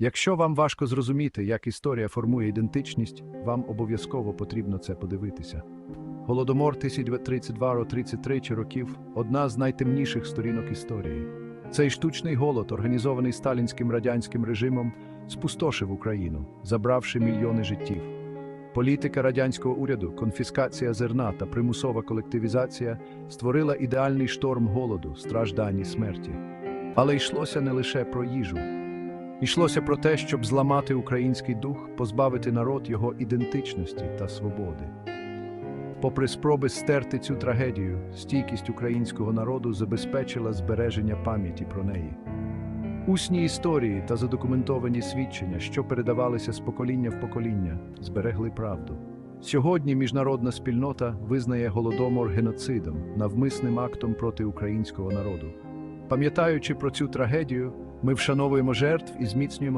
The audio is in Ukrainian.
Якщо вам важко зрозуміти, як історія формує ідентичність, вам обов'язково потрібно це подивитися. Голодомор 1932-33 років одна з найтемніших сторінок історії. Цей штучний голод, організований сталінським радянським режимом, спустошив Україну, забравши мільйони життів. Політика радянського уряду, конфіскація зерна та примусова колективізація створила ідеальний шторм голоду, страждань і смерті. Але йшлося не лише про їжу. Йшлося про те, щоб зламати український дух, позбавити народ його ідентичності та свободи. Попри спроби стерти цю трагедію, стійкість українського народу забезпечила збереження пам'яті про неї. Усні історії та задокументовані свідчення, що передавалися з покоління в покоління, зберегли правду. Сьогодні міжнародна спільнота визнає голодомор геноцидом, навмисним актом проти українського народу. Пам'ятаючи про цю трагедію, ми вшановуємо жертв і зміцнюємо